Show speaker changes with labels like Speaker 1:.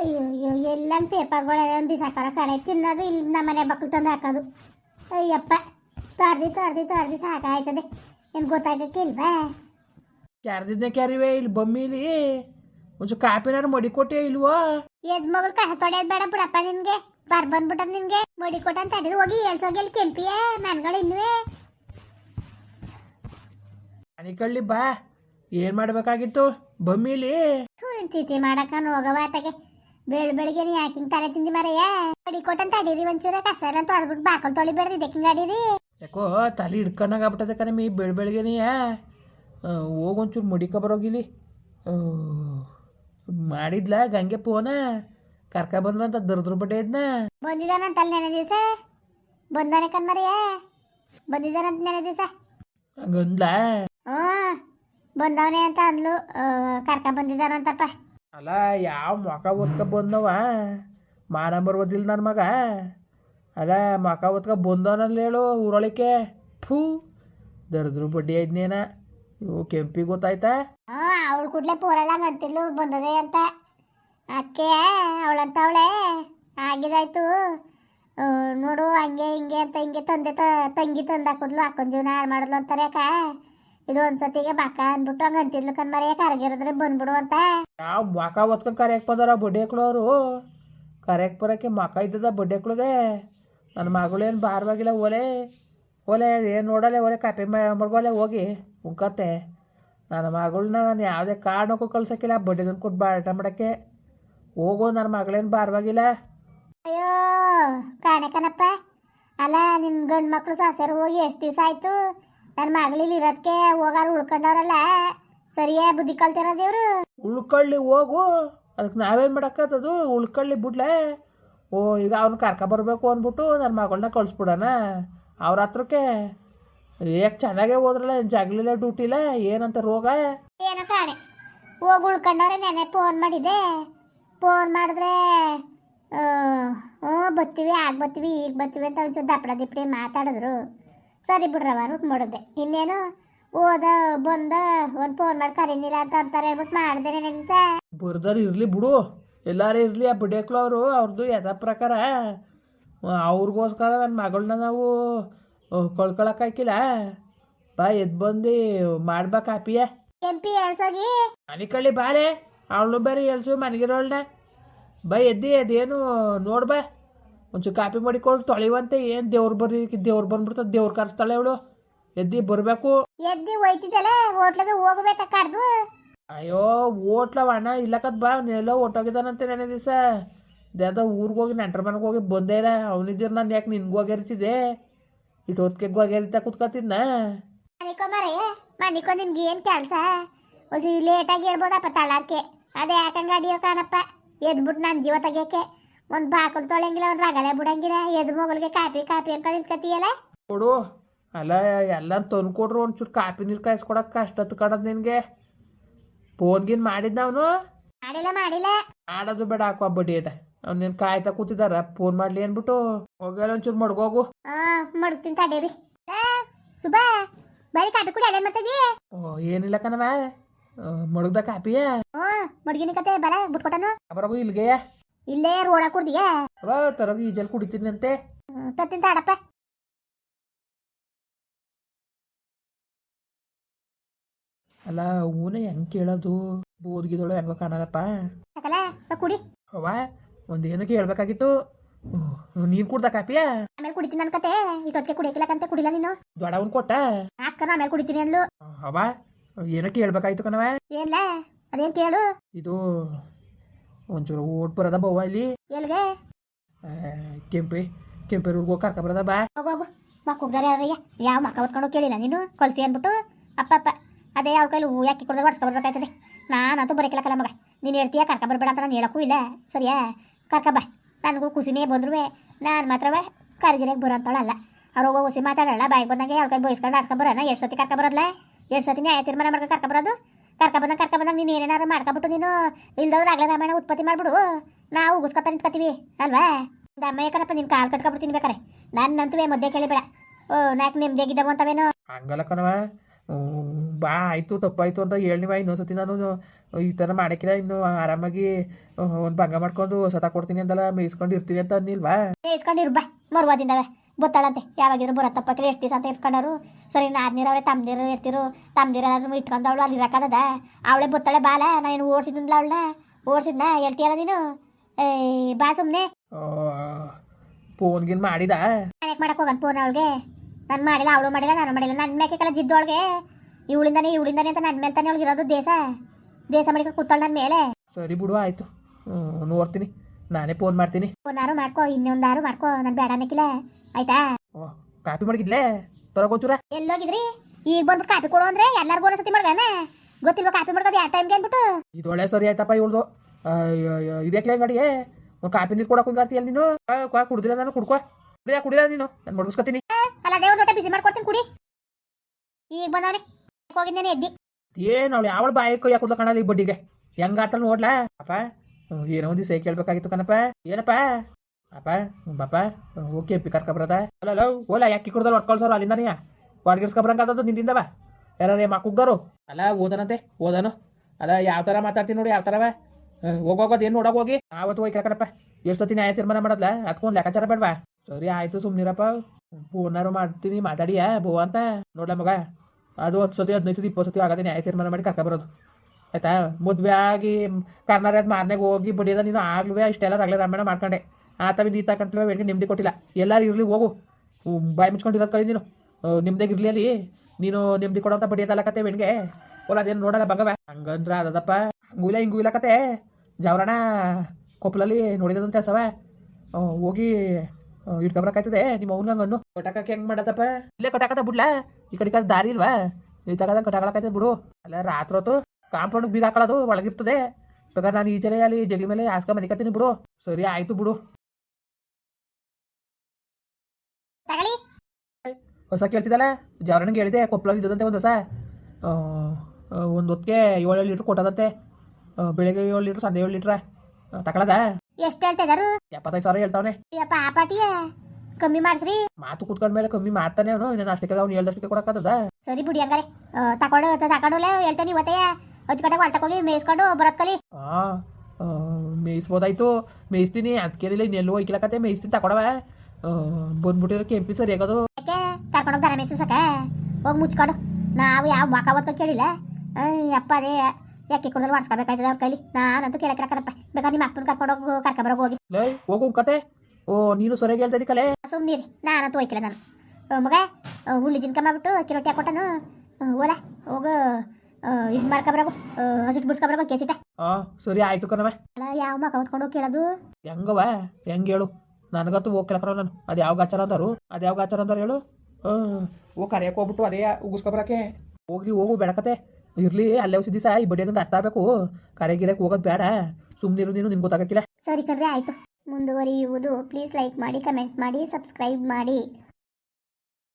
Speaker 1: ಅಯ್ಯೋ ಅಯ್ಯೋ ಪೇಪರ್ಗಳೆಲ್ಲ ಪೇಪರ್ಗಳು ಬಿಸಾಕಾರ ಕಡೆ ತಿನ್ನೋದು ಇಲ್ಲಿ ನಮ್ಮನೆ ಮಕ್ಳು ತಂದು ಹಾಕೋದು. ಅಯ್ಯಪ್ಪ ತೊಡ್ದು ತೊಡ್ದು ತೊಡ್ದು ಸಾಕಾಯ್ತದೆ. ಏನು ಗೊತ್ತಾಗಕ್ಕಿಲ್ವಾ?
Speaker 2: ಕ್ಯಾರ್ದಿದ್ದೆ ಕ್ಯಾರಿವೆ ಇಲ್ಲಿ. ಬಮ್ಮಿಲಿ ಒಂಚೂರು ಕಾಪಿನಾರು ಮಡಿಕೊಟ್ಟೆ ಇಲ್ವಾ?
Speaker 1: ಎದ್ ಮಗಳು ಕಸ ತೊಡೆಯೋದು ಬೇಡ ಬಿಡಪ್ಪ ನಿನ್ಗೆ. ಬರ್ ಬಂದ್ಬಿಟ್ಟದ ನಿನ್ಗೆ. ಮಡಿ ಕೊಟ್ಟ ಅಂತ ಅಡಿರು ಹೋಗಿ ಎಳ್ಸೋಗಿ ಅಲ್ಲಿ ಕೆಂಪಿಯೇ? ಮನ್ಗಳು ಇನ್ನುವೆ.
Speaker 2: ಅನಿಕಳ್ಳಿ ಬಾ. ಏನು ಮಾಡಬೇಕಾಗಿತ್ತು? ಬಮ್ಮಿಲಿ
Speaker 1: ತಿಥಿ ಮಾಡಕ್ಕ ಹೋಗವ ಆತಗೆ. ಬೆಳ್ ಬೆಳಿಗ್ಗೆ ನೀ ಯಾಕೆ ತಲೆ ತಿಂದಿ ಮರೆಯ ಅಡಿ ಕೊಟ್ಟಂತ ಅಡಿರಿ ಒಂಚೂರ ಕಸರ ತೊಳೆದ್ಬಿಟ್ಟು ಬಾಕಲ್ ತೊಳಿಬೇಡ್ದು ಇದಕ್ಕೆ ಅಡಿರಿ?
Speaker 2: ಯಾಕೋ ತಲೆ ಹಿಡ್ಕೊಂಡಾಗ ಆಗ್ಬಿಟ್ಟದೆ ಕಣ ಮೀ ಬೆಳ್ ಬೆಳಗ್ಗೆನೇ. ಹೋಗಿ ಒಂಚೂರು ಮಡಿಕ ಬರೋಗಿಲಿ ಮಾಡಿದ್ಲ ಗಂಗೆ ಫೋನ ಕರ್ಕ ಬಂದ್ರಂತ ದರ್ದ್ರ ಬಟ್ಟೆ ಇದ್ನ?
Speaker 1: ಬಂದಿದ್ದಾನಂತ ಅಲ್ಲಿ ನೆನೆ ದಿವಸ? ಬಂದಾನೆ ಕಣ್ಮರಿಯ ಬಂದಿದ್ದಾನಂತ ನೆನೆ ದಿವಸ?
Speaker 2: ಹಂಗಂದ್ಲ?
Speaker 1: ಹ್ಞೂ ಬಂದವನೇ ಅಂತ ಅಂದ್ಲು. ಕರ್ಕ ಬಂದಿದ್ದಾನಂತಪ್ಪ.
Speaker 2: ಅಲ್ಲ, ಯಾವ ಮೊಕ ಒತ್ಕ ಬಂದವ ಮಾನ ಬರೋದಿಲ್ಲ ನನ್ನ ಮಗ. ಅಲ್ಲ, ಮೊಕ ಒತ್ಕ ಬಂದವನಲ್ಲಿ ಹೇಳು ಊರೊಳಿಕೆ ಫೂ ದರ್ದ್ರ ಬಡ್ಡಿ ಐದ್ನೇನ ಇವು ಕೆಂಪಿ ಗೊತ್ತಾಯ್ತಾ?
Speaker 1: ಅವಳು ಕೂಡಲೇ ಪೂರಲ್ಲ ಅಂತಿದ್ಲು ಬಂದದೆ ಅಂತ. ಅಕ್ಕೆ, ಅವಳಂತ ಅವಳೆ, ಆಗಿದಾಯ್ತು. ನೋಡು, ಹಂಗೆ, ಹಿಂಗೆ ಅಂತ ಹಿಂಗೆ ತಂದೆ ತಂಗಿ ತಂದು ಹಾಕಿದ್ಲು ಅಕ್ಕನ ಜೀವನ ಹಾಳು ಅಂತಾರೆ ಯಾಕ? ಇದು ಒಂದ್ಸತಿಗೆ ಬಾಕ ಅಂದ್ಬಿಟ್ಟು ಹಂಗ ಅಂತಿದ್ಲು ಕಣ್ಮರಿಯ ಕರಗಿರದ್ರೆ ಬಂದ್ಬಿಡು ಅಂತ
Speaker 2: ಯಾವ ಮಕ ಒತ್ಕೊಂಡು ಕರೆಯಕ್ಕೆ ಬಂದಾರ ಬಡ್ಡಿ ಅವರು ಕರೆಯಕ್ಕೆ ಬರೋಕ್ಕೆ ಮೊಕ ಇದ್ದದ ಬಡ್ಡಿ ಮಕ್ಳಿಗೆ ನನ್ನ ಮಗಳೇನು ಬಾರವಾಗಿಲ್ಲ ಓಲೆ. ಓಲೆ ಏನು ನೋಡಲೆ ಓಲೆ ಕಾಪಿ ಮಾಡ್ಬೋಲೆ ಹೋಗಿ ಉಂಕತ್ತೆ ನನ್ನ ಮಗಳನ್ನ ನಾನು ಯಾವುದೇ ಕಾರಣಕ್ಕೂ ಕಳ್ಸೋಕ್ಕಿಲ್ಲ ಬಡ್ಡಿದನ್ನು ಕೊಟ್ಟು ಬಾಟ ಮಾಡಕ್ಕೆ. ಹೋಗು ನನ್ನ ಮಗಳೇನು ಬಾರವಾಗಿಲ್ಲ
Speaker 1: ಅಯ್ಯೋ ಕಾಣೆ ಕಣಪ್ಪ ಅಲ್ಲ ನಿನ್ನ ಗಂಡು ಮಕ್ಕಳು ಸೊಸೆರು ಹೋಗಿ ಎಷ್ಟು ದಿವಸ ಆಯ್ತು? ನನ್ನ ಮಗಳಿಲಿ ಇರೋದಕ್ಕೆ ಹೋಗಾರ ಉಳ್ಕೊಂಡವ್ರಲ್ಲ ಸರಿಯೇ ಬುದ್ಧಿ ಕಲ್ತಿರೋದು ಇವರು.
Speaker 2: ಉಳ್ಕೊಳ್ಳಿ ಹೋಗು ಅದಕ್ಕೆ ನಾವೇನು ಮಾಡಕ್ಕದು ಉಳ್ಕೊಳ್ಳಿ ಬಿಡ್ಲೆ. ಓ ಈಗ ಅವ್ನ ಕರ್ಕ ಬರಬೇಕು ಅಂದ್ಬಿಟ್ಟು ನನ್ನ ಮಗಳನ್ನ ಕಳಿಸ್ಬಿಡೋಣ ಅವ್ರ ಹತ್ರಕ್ಕೆ. ಏಕ್ ಚೆನ್ನಾಗೇ ಹೋದ್ರಲ್ಲ ಜಗ್ಲಿಲ್ಲ ಡ್ಯೂಟಿಲ್ಲ ಏನಂತ ರೋಗ?
Speaker 1: ಏನೋ ಕಾಣೆ. ಹೋಗಿ ಉಳ್ಕೊಂಡವ್ರೆ ನೆನೆ ಫೋನ್ ಮಾಡಿದೆ ಫೋನ್ ಮಾಡಿದ್ರೆ ಹ್ಞೂ ಬರ್ತೀವಿ ಆಗ ಬರ್ತೀವಿ ಈಗ ಬರ್ತೀವಿ ಅಂತ ಒಂಚೂರು ದಪ್ಪಡ ದಿಪ್ಪಡಿ ಮಾತಾಡಿದ್ರು. ಸರಿ ಬಿಡ್ರವ ರೂಟ್ ಮಾಡಿದೆ. ಇನ್ನೇನು ಹೋದ ಬಂದ ಒಂದು ಫೋನ್ ಮಾಡಿ ಕರೀನಿಲ್ಲ ಅಂತ ಅಂತಾರೆ ಹೇಳ್ಬಿಟ್ಟು ಮಾಡಿದೆ ನಿನಗೆ ದಿವಸ
Speaker 2: ಬರ್ದಾರು ಇರಲಿ ಬಿಡು. ಎಲ್ಲರೂ ಇರಲಿ ಆ ಬಡ್ಡೆಕ್ಳು ಅವರು ಅವ್ರದ್ದು ಯಥಾ ಪ್ರಕಾರ. ಅವ್ರಿಗೋಸ್ಕರ ನನ್ನ ಮಗಳನ್ನ ನಾವು ಕಳ್ಕೊಳಕ್ಕಾಕಿಲ್ಲ ಬಾ ಎದ್ದು ಬಂದು ಮಾಡ್ಬೇಕು ಆಪಿಯ
Speaker 1: ಕೆಂಪಿ ಎಳ್ಸೋಗಿ.
Speaker 2: ಮನೆ ಕಳ್ಳಿ ಬಾರೆ. ಅವಳು ಬೇರೆ ಎಲ್ಸು ಮನೆಗಿರೋಳ್ನ ಬಾ ಎದ್ದಿ ಅದೇನು ನೋಡ್ಬಾ. ಒಂಚೂರು ಕಾಪಿ ಮಾಡಿ ಕೊಟ್ಟು ತೊಳಿವಂತೆ ಏನು ದೇವ್ರು ಬರ್ರಿ ದೇವ್ರು ಬಂದ್ಬಿಡ್ತದೆ ದೇವ್ರು ಕರೆಸ್ತಾಳೆ ಅವಳು. ಎದ್ದಿ ಬರಬೇಕು.
Speaker 1: ಎದ್ದಿ ಹೋಯ್ತಿದ್ದಲ್ಲ ಹೋಟ್ಲಿಗೆ ಹೋಗ್ಬೇಕ ಕಡ್ದು
Speaker 2: ಅಯ್ಯೋ ಹೋಟ್ಲವ ಅಣ್ಣ ಇಲ್ಲಕತ್ ಬಾ ಎಲ್ಲೋ ಹೊಟ್ಟೋಗಿದ್ದಾನಂತೆ ನೆನೆ ದಿವಸ. ದೇದ ಊರಿಗೆ ಹೋಗಿ ನೆಂಟ್ರ ಮನೆಗೆ ಹೋಗಿ ಬಂದೇ ಇಲ್ಲ. ಅವನಿದ್ದೀರ ನಾನು ಯಾಕೆ ನಿನ್ಗೆ ಹೋಗ್ಯಾರಿಸಿದೆ ಇಟ್ಟು ಹೊತ್ತಿಗೆ ಹೋಗ್ಯಾರಿತ ಕುತ್ಕೋತಿದ್ನ
Speaker 1: ಮನಿಕೋ ನಿನ್ಗೆ ಏನು ಕೆಲಸ? ಲೇಟಾಗಿ ಹೇಳ್ಬೋದಪ್ಪ ತಳಾರ್ಕೆ ಅದೇ ಯಾಕಂಗೆ ಅಡಿಯೋ ಕಾಣಪ್ಪ? ಎದ್ಬಿಟ್ಟು ನಾನು ಜೀವ ತೆಗಿಯೋಕೆ ಒಂದು ಬಾಕಲ್ ತೊಳೆಯಂಗಿಲ್ಲ ಒಂದು ರಗಳೆ ಬಿಡಂಗಿಲ್ಲ ಎದು ಮಗಳಿಗೆ ಕಾಪಿ ಕಾಪಿ ಅಂತ ನಿಂತ್ಕತಿಯಲ್ಲ?
Speaker 2: ಕೊಡು. ಅಲ್ಲ ಎಲ್ಲ ತಂದು ಕೊಡ್ರು ಒಂಚೂರು ಕಾಪಿ ನೀರು ಕಾಯಿಸ್ಕೊಡಕ್ಕೆ ಕಷ್ಟ ಕಣದ್ ನಿನಗೆ. ಫೋನ್ಗಿನ್ ಮಾಡಿದ್ದ ಅವನು?
Speaker 1: ಮಾಡಿಲ್ಲ ಮಾಡಿಲ್ಲ.
Speaker 2: ಆಡೋದು ಬೇಡ ಹಾಕೋ ಬಡ್ಡಿ ಇದೆ ನಿನ್ ಕಾಯ್ತಾ ಕೂತಿದಾರ ಫೋನ್ ಮಾಡ್ಲಿ ಅಂದ್ಬಿಟ್ಟು ಹೋಗ್ಯಾರ ಒಂಚೂರು ಮಡ್ಗೋಗು
Speaker 1: ಹಾಂ ಮಡ್ತೀನಿ ತಡೀರಿ. ಆ, ಸುಬಾ ಬರೀ ಕಾಪಿ ಕುಡಿ ಅಲ್ಲೇ ಮಾಡ್ತದಿ
Speaker 2: ಓ ಏನಿಲ್ಲ ಕಣವ ಮಡಗ್ದ ಕಾಪಿಯ
Speaker 1: ಹ್ಞೂ ಮಡ್ಗಿನ ಕತೆ ಬಲ ಬಿಟ್ಕೊಟ್ಟನು.
Speaker 2: ಬರೋಗು ಇಲ್ಗೆಯ?
Speaker 1: ಇಲ್ಲೇ ರೋಡ ಕುಡ್ದಿಯಾ?
Speaker 2: ಅವ ತರೋಗಿ ಈಜಲ್ ಕುಡಿತೀನಿ ಅಂತೆ
Speaker 1: ತತ್ತಿನ ತಾಡಪ್ಪ.
Speaker 2: ಅಲ್ಲ ಹೂನ ಹೆಂಗ್ ಕೇಳೋದು? ಬೋದ್ಗಿದಳು ಹೆಂಗ ಕಾಣಲ್ಲಪ್ಪ
Speaker 1: ಯಾಕಲ್ಲ ಬಾ ಕುಡಿ.
Speaker 2: ಅವ ಒಂದು ಏನಕ್ಕೆ ಹೇಳ್ಬೇಕಾಗಿತ್ತು? ನೀನು ಕುಡ್ದ ಕಾಪಿಯ?
Speaker 1: ಆಮೇಲೆ ಕುಡಿತೀನಿ ಅನ್ಕತೆ ಕತೆ ಕುಡಿಯಕಿಲ್ಲ ಕುಡಿಯಕಿಲ್ಲಕಂತೆ ಕುಡಿಲ್ಲ ನೀನು?
Speaker 2: ದೊಡ್ಡವನ್ ಕೊಟ್ಟ?
Speaker 1: ಅಕ್ಕನ ಆಮೇಲೆ ಕುಡಿತೀನಿ ಅನ್ಲು
Speaker 2: ಅವ ಏನಕ್ಕೆ ಕೇಳ್ಬೇಕಾಯ್ತು ಕಣವ
Speaker 1: ಏನ್ಲ ಅದೇನ್ ಕೇಳು.
Speaker 2: ಇದು ಒಂಚೂರು ಓಟ್ ಬರದ ಬವ್ವ ಇಲ್ಲಿ.
Speaker 1: ಎಲ್ಗೆ
Speaker 2: ಕೆಂಪಿ ಕೆಂಪೇರೂರ್ಗೆ ಹೋಗಿ ಕರ್ಕ ಬರದ ಬಾ.
Speaker 1: ಹೋಗು ಮಕ್ಕ ಯಾವ ಮಕ್ಕ ಹೊತ್ಕೊಂಡು ಕೇಳಿಲ್ಲ ನೀನು? ಕೊಲ್ಸಿ ಅಂದ್ಬಿಟ್ಟು. ಅಪ್ಪ ಅಪ್ಪ. ಅದೇ ಯಾವ ಕೈಲಿ ಹೂ ಯಾಕೆ ಕೊಡದೆ ನಾನು ಬರ್ಬೇಕಾಯ್ತದೆ. ನಾನಂತೂ ಬರಕಿಲ್ಲಕಲ್ಲ ಮಗ. ನೀನು ಹೇಳ್ತೀಯ ಕರ್ಕ ಬರ್ಬೇಡ ಅಂತ ನಾನು ಹೇಳಕ್ಕೂ ಇಲ್ಲ. ಸರಿಯಾ? ಕರ್ಕ ಬಾ. ನನಗೂ ಖುಷಿನೇ ಬಂದ್ರು ನಾನು ಮಾತ್ರವೇ ಕರ್ಗಿರಾಗ ಬರೋಂತಾಳಲ್ಲ ಅವ್ರು ಹೋಗೋ ಹುಸಿ ಮಾತಾಡಲ್ಲ. ಬಾಯಿಗೆ ಬಂದಂಗೆ ಯಾವ ಕೈ ಬಯಸ್ಕೊಂಡು ಆಡ್ಕೊಂಡು ಬರೋಣ ಎಷ್ಟು ಸತಿ ಕರ್ಕ ಬರೋದ್ಲ? ಎಷ್ಟು ಸತಿ ನ್ಯಾಯ ತೀರ್ಮಾನ ಮಾಡ್ಕೊಂಡು ಕರ್ಕ ಬರೋದು? ಕರ್ಕ ಬಂದಂಗೆ ಕರ್ಕ ಬಂದಂಗೆ ನೀನು ಏನೇನಾರು ಮಾಡ್ಕೊಬಿಟ್ಟು ನೀನು ಇಲ್ದವ್ರು ಆಗಲೇ ರಾಮಾಯಣ ಉತ್ಪತ್ತಿ ಮಾಡ್ಬಿಡು. ನಾವು ಉಗಿಸ್ಕೊತ ನಿಂತ್ಕೊತೀವಿ ಅಲ್ವಾ? ದಮ್ಮಯ್ಯ ಕಣಪ್ಪ ನಿನ್ನ ಕಾಲು ಕಟ್ಕೊಬಿಡ್ತೀನಿ ಬೇಕಾರೆ ನನ್ನಂತೂ ಮದ್ದೆ ಕೇಳಿಬೇಡ. ಓ ನಾಲ್ಕು ನೆಮ್ಮದಿಯಾಗಿದ್ದಾವ ಅಂತವೇನು?
Speaker 2: ಹಂಗಲ್ಲ ಕಣವ ಬಾ ಆಯಿತು ತಪ್ಪಾಯಿತು ಅಂತ ಹೇಳಿವ ಇನ್ನೊಂದ್ಸತಿ ನಾನು. ಈ ಥರ ಮಾಡಕಿಲ್ಲ ಇನ್ನು ಆರಾಮಾಗಿ ಒಂದು ಭಂಗ ಮಾಡ್ಕೊಂಡು ಸತ ಕೊಡ್ತೀನಿ ಅಂತಲ್ಲ ಮೇಯಿಸ್ಕೊಂಡು ಇರ್ತೀನಿ ಅಂತ ಅಂದಿಲ್ವಾ?
Speaker 1: ಮೇಯಿಸ್ಕೊಂಡು ಬಾ. ಮರುವಾದಿಂದವೆ ಗೊತ್ತಾಳಂತೆ. ಯಾವಾಗಿದ್ರು ಬರತ್ತಪ್ಪಕ್ಕೆ ಎಷ್ಟು ದಿವಸ ಅಂತ ಇರ್ಸ್ಕೊಂಡರು ಸರಿ ನಾದ್ನೀರು ಅವಳೆ ತಮ್ದಿರು ಇರ್ತಿರು. ತಮ್ದಿರು ಇಟ್ಕೊಂಡು ಅವಳು ಅಲ್ಲಿ ಇರಕ್ಕದ ಅವಳೆ ಬತ್ತಾಳೆ ಬಾಲ ನಾನು ಓಡಿಸಿದ್ನಲ್ಲ ಅವಳನ್ನ ಓಡಿಸಿದ್ನ ಹೇಳ್ತೀಯಲ್ಲ ನೀನು? ಏ ಬಾ ಸುಮ್ಮನೆ
Speaker 2: ಫೋನ್ಗಿನ್ ಮಾಡಿದ?
Speaker 1: ಯಾಕೆ ಮಾಡಕ್ಕೆ ಹೋಗನ್ ಫೋನ್ ಅವಳಿಗೆ? ನಾನು ಮಾಡಿಲ್ಲ ಅವಳು ಮಾಡಿಲ್ಲ ನಾನು ಮಾಡಿಲ್ಲ. ನನ್ನ ಮೇಕೆಲ್ಲ ಜಿದ್ದೊಳಗೆ ಇವಳಿಂದಾನೆ ಇವಳಿಂದಾನೆ ಅಂತ ನನ್ನ ಮೇಲೆ ತಾನೇ ಅವಳಿಗೆ ಇರೋದು ದೇಶ. ದೇಶ ಮಾಡಿಕ ಕೂತಾಳ ನನ್ನ ಮೇಲೆ.
Speaker 2: ಸರಿ ಬಿಡು ಆಯಿತು. ನೋಡ್ತೀನಿ. ನಾನೇ ಫೋನ್ ಮಾಡ್ತೀನಿ.
Speaker 1: ಫೋನಾರು ಮಾಡ್ಕೋ ಇನ್ನೊಂದಾರು ಮಾಡ್ಕೋ ನಾನು ಬೇಡ ಅನ್ನಕ್ಕಿಲ್ಲ ಆಯ್ತಾ?
Speaker 2: ಓ ಕಾಪಿ ಮಾಡಿದ್ಲೇ ತರಗೋಚೂರ
Speaker 1: ಎಲ್ಲೋಗಿದ್ರಿ? ಈಗ ಬಂದ್ಬಿಟ್ಟು ಕಾಪಿ ಕೊಡು ಅಂದ್ರೆ ಎಲ್ಲಾರ್ಗು ಒಂದ್ಸತಿ ಮಾಡ್ದಾನೆ ಗೊತ್ತಿಲ್ವಾ ಕಾಪಿ ಮಾಡ್ಕೋದು ಯಾವ ಟೈಮ್ಗೆ ಅಂದ್ಬಿಟ್ಟು?
Speaker 2: ಒಳ್ಳೆ ಸರಿ ಆಯ್ತಪ್ಪ ಇವಳ್ದು. ಇದಕ್ಕೆ ಮಾಡಿ ಒಂದು ಕಾಪಿ ನೀರು ಕೊಡಕ್ಕೆ ಕುಂಗಾರ್ತೀಯಲ್ಲ ನೀನು? ಕ್ವಾ ಕುಡ್ದಿಲ್ಲ ನಾನು ಕುಡ್ಕೋ. ಕುಡಿಯ ಕುಡಿಲ್ಲ ನೀನು? ನಾನು ಮಡಗಿಸ್ಕೊತೀನಿ.
Speaker 1: ಅಲ್ಲ ದೇವ್ರ ನೋಟ ಬಿಸಿ ಮಾಡ್ಕೊಡ್ತೀನಿ ಕುಡಿ. ಈಗ ಬಂದವನೆ ಹೋಗಿದ್ದೇನೆ ಎದ್ದಿ.
Speaker 2: ಏನು ಅವಳು ಯಾವಳು ಬಾಯಿ ಕೈ ಹಾಕೋದ್ಲ ಕಣಲ್ಲ ಈ ಬಡ್ಡಿಗೆ? ಹೆಂಗ ಆತಲ್ ನೋಡ್ಲಾ? ಅಪ್ಪ. ಏನೋ ಒಂದು ದಿವಸ ಕೇಳ್ಬೇಕಾಗಿತ್ತು ಕಣಪ್ಪ. ಏನಪ್ಪ? ಅಪ್ಪ ಬಾಪ ಓಕೆ ಪಿ ಕರ್ಕೊಬರದ ಅಲ್ಲ ಲವ್ ಓಲ, ಯಾಕೆ ಕೊಡ್ದಲ್ಲ ಹೊಡ್ಕೊಳ್ಸೋರು ಅಲ್ಲಿಂದಾನೇ? ಹೊಡ್ಗಿರ್ಸ್ಕೊಬರಂಗಾದದ್ದು ನಿಂದಿಂದ ಬಾ. ಯಾರೇ ಮಾಕುಗ್ದಾರು ಅಲ್ಲ, ಓದನಂತೆ, ಓದನು. ಅಲ್ಲ, ಯಾವ ಥರ ಮಾತಾಡ್ತೀನಿ ನೋಡಿ, ಯಾವ ಥರವ ಹೋಗೋಗೋದು ಏನು ನೋಡಕ್ ಹೋಗಿ? ಆವತ್ತು ಹೋಗಿ ಕಣಪ್ಪ ಎಷ್ಟು ಸತಿ ನ್ಯಾಯ ತೀರ್ಮಾನ ಮಾಡದ್ಲ? ಅದಕ್ಕೊಂದು ಲೆಕ್ಕಾಚಾರ ಬೇಡವಾ? ಸರಿ, ಆಯ್ತು ಸುಮ್ಮನಿರಪ್ಪ ಫೋನಾರು ಮಾಡ್ತೀನಿ, ಮಾತಾಡಿಯಾ ಬೋ ಅಂತ. ನೋಡ್ಲ ಮಗ? ಅದು ಹತ್ತು ಸತಿ, ಹದಿನೈದು ಸತಿ, ಇಪ್ಪತ್ತು ಸತಿ ಆಗದೆ ನ್ಯಾಯ ತೀರ್ಮಾನ ಮಾಡಿ ಕರ್ಕೊಬರೋದು. ಆಯ್ತಾ? ಮದುವೆ ಆಗಿ ಕರ್ನಾಟಕದ ಮಾರನೆಗೆ ಹೋಗಿ ಬಡಿಯೋದ ನೀನು ಆಗ್ಲೂ ಇಷ್ಟೆಲ್ಲ ರಗಳೆ ರಾಮಾಯಣ ಮಾಡ್ಕೊಂಡೆ. ಆತವಿಂದ ಈ ತಗೊಂಡ್ಲೂ ಬೆಳಿಗ್ಗೆ ನೆಮ್ಮದಿ ಕೊಟ್ಟಿಲ್ಲ. ಎಲ್ಲರೂ ಇರಲಿ, ಹೋಗು. ಬಾಯಿ ಮುಚ್ಕೊಂಡಿರೋದು ಕೈ ನೀನು. ನಿಮ್ದಾಗ ಇರಲಿ ಅಲ್ಲಿ. ನೀನು ನೆಮ್ಮದಿ ಕೊಡೋಂಥ ಬಡಿಯೋದಲ್ಲ ಕತೆ ಬೆಣ್ಗೆ ಓಲ ಅದೇನು ನೋಡಲ್ಲ ಬಂಗವ ಹಂಗಂದ್ರೆ ಅದಪ್ಪ ಹಂಗೂ ಇಲ್ಲ, ಹಿಂಗೂ ಇಲ್ಲ ಕತೆ. ನೋಡಿದಂತ ಕೊಪ್ಪಲಲ್ಲಿ ನೋಡಿದಂತೆ ಸವ. ಹೋಗಿ ಇಟ್ಕೊಬರಕಾಯ್ತದೆ ನಿಮ್ಮ ಅವ್ನ ಹಂಗನ್ನು. ಕಟಾಕಕ್ಕೆ ಹೆಂಗೆ ಮಾಡತ್ತಪ್ಪ ಇಲ್ಲೇ ಕಟಾಕತ್ತ ಬಿಡ್ಲಾ? ಈ ಕಡೆ ದಾರಿ ಇಲ್ವಾ? ಈ ತಗದ ಕಟಾಕಲಾಕೈತೆ ಬಿಡು. ಅಲ್ಲ ರಾತ್ರಿ ಹೊತ್ತು ಕಾಂಪೌಂಡ್ ಬೀಗ ಹಾಕೊಳ್ಳೋದು ಒಳಗಿರ್ತದೆ. ಬೇಕಾದ್ರೆ ನಾನು ಈಚೆಲೆ ಅಲ್ಲಿ ಜಗ್ಲಿ ಮೇಲೆ ಹಾಸ್ಕ ಮನಿಕತ್ತೀನಿ ಬಿಡು. ಸರಿ ಆಯ್ತು ಬಿಡು. ಹೊಸ ಕೇಳ್ತಿದ್ದಲ್ಲ ಜವರಣಿಗೆ ಹೇಳಿದೆ ಕೊಪ್ಪಳಲ್ಲಿ ಇದ್ದದಂತೆ ಒಂದು ಹೊಸ. ಒಂದು ಹೊತ್ತಿಗೆ ಏಳು ಲೀಟ್ರ್ ಕೊಟ್ಟದಂತೆ. ಬೆಳಿಗ್ಗೆ ಏಳು ಲೀಟ್ರ್ ಸಂಜೆ ಏಳು ಲೀಟ್ರ. ತಗೊಳದ
Speaker 1: ಎಷ್ಟು ಹೇಳ್ತಾ ಇದಾರು
Speaker 2: ಎಪ್ಪತ್ತೈದು ಸಾವಿರ ಹೇಳ್ತಾವನೆ.
Speaker 1: ಯಪ್ಪ ಆ ಪಾಟಿಯ ಕಮ್ಮಿ ಮಾಡ್ಸ್ರಿ.
Speaker 2: ಮಾತು ಕುತ್ಕೊಂಡ ಮೇಲೆ ಕಮ್ಮಿ ಮಾಡ್ತಾನೆ ಅವನು. ಇನ್ನೇನು ಅಷ್ಟಕ್ಕೆ ಅವ್ನು ಹೇಳ್ದಷ್ಟಕ್ಕೆ ಕೊಡಕ್ಕದ
Speaker 1: ಸರಿ ಬಿಡಿ ಹಂಗಾರೆ. ತಕೊಂಡು ತಗೊಂಡು ಹೇಳ್ತೇನೆ ಇವತ್ತೇ. ಹಚ್ಕಟ್ಟೆ ಹೊಲ್ತಕೋಗಿ ಮೇಯಿಸ್ಕೊಂಡು ಬರೋದ್ ಕಲಿ.
Speaker 2: ಹಾಂ ಮೇಯಿಸ್ಬೋದಾಯ್ತು. ಮೇಯಿಸ್ತೀನಿ. ಅದಕ್ಕೇನಿಲ್ಲ ಇನ್ನೆಲ್ಲೂ ಹೋಯ್ಕಿಲಕತ್ತೆ ಮೇಯಿಸ್ತೀನಿ ತಗೊಳವ ಬಂದ್ಬಿಟ್ಟಿದ್ರೆ ಕೆಂಪಿ ಸರಿ
Speaker 1: ಯಾಕೆ? ಕರ್ಕೊಂಡೋಗಿ ದರ ಮೇಯ್ಸಕ ಹೋಗಿ ಮುಚ್ಕೊಂಡು. ನಾವು ಯಾವ ಮಕ ಓದ್ಕೊ ಕೇಳಿಲ್ಲ. ಅಪ್ಪ ಅದೇ. ಯಾಕೆ ಕುಡಿದ್ರೆ ಮಾಡಿಸ್ಕೋಬೇಕಾಯ್ತದೆ ಅವ್ರ ಕೈಲಿ? ನಾನಂತೂ ಕೇಳಕ್ಕಿರಕ್ಕನಪ್ಪ ಬೇಕಾದ್ರೆ ನಿಮ್ಮ ಅಪ್ಪನ ಕರ್ಕೊಂಡೋಗಿ ಕರ್ಕೊಂಬರೋಗಿ ಹೋಗಿ.
Speaker 2: ಲೈ ಹೋಗು ಕತೆ. ಓ ನೀನು ಸರಿಯಾಗಿ ಹೇಳ್ತಾ ಕಲೆ
Speaker 1: ಸುಮ್ಮನಿರಿ ನಾನಂತೂ ಹೋಯ್ಕಿಲ್ಲ ನಾನು. ಮಗ ಹುಳಿ ಅಕ್ಕಿ ರೊಟ್ಟಿ ಹಾಕೊಟ್ಟನು ಓಲ ಹೋಗು. ಇದು ಮಾಡ್ಕೊಬರೋಗು ಹಸಿಟ್ಟು ಬಿಡ್ಸ್ಕೊಬರೋಗು ಕೇಸಿಟ
Speaker 2: ಆ ಸರಿ ಆಯ್ತು ಕಣವ
Speaker 1: ಅಲ್ಲ ಯಾವ ಮಕ ಹೊತ್ಕೊಂಡು ಹೋಗಿ ಕೇಳೋದು?
Speaker 2: ಹೆಂಗವ ಹೆಂಗೆ ಹೇಳು? ನನಗಂತೂ ಹೋಗಿ ಕೇಳಕ್ರ ನಾನು. ಅದು ಯಾವ ಗಾಚಾರ ಅಂದರು? ಅದು ಯಾವ ಗಾಚಾರ ಅಂದರು ಹೇಳು? ಓ ಕರೆಯಕ್ಕೆ ಹೋಗ್ಬಿಟ್ಟು ಅದೇ ಉಗಿಸ್ಕೊಬರಕ್ಕೆ ಹೋಗ್ಲಿ ಹೋಗು ಬೆಳಕತೆ ಇರ್ಲಿ ಅಲ್ಲೇ ಹೊಸ ದಿವಸ ಈ ಬಡಿಯೋದನ್ನ ಅರ್ಥ ಆಗಬೇಕು. ಕರೆ ಗಿರಕ್ಕೆ ಹೋಗೋದು ಬೇಡ. ಸುಮ್ಮನಿರು ನೀನು ನಿಮ್ಗೆ ಗೊತ್ತಾಗಕ್ಕಿಲ್ಲ.
Speaker 1: ಸರಿ ಕರ್ರೆ ಆಯಿತು. ಮುಂದುವರಿಯುವುದು. ಪ್ಲೀಸ್ ಲೈಕ್ ಮಾಡಿ ಕಮೆಂಟ್ ಮಾಡಿ ಸಬ್ಸ್ಕ್ರೈಬ್ ಮಾಡಿ.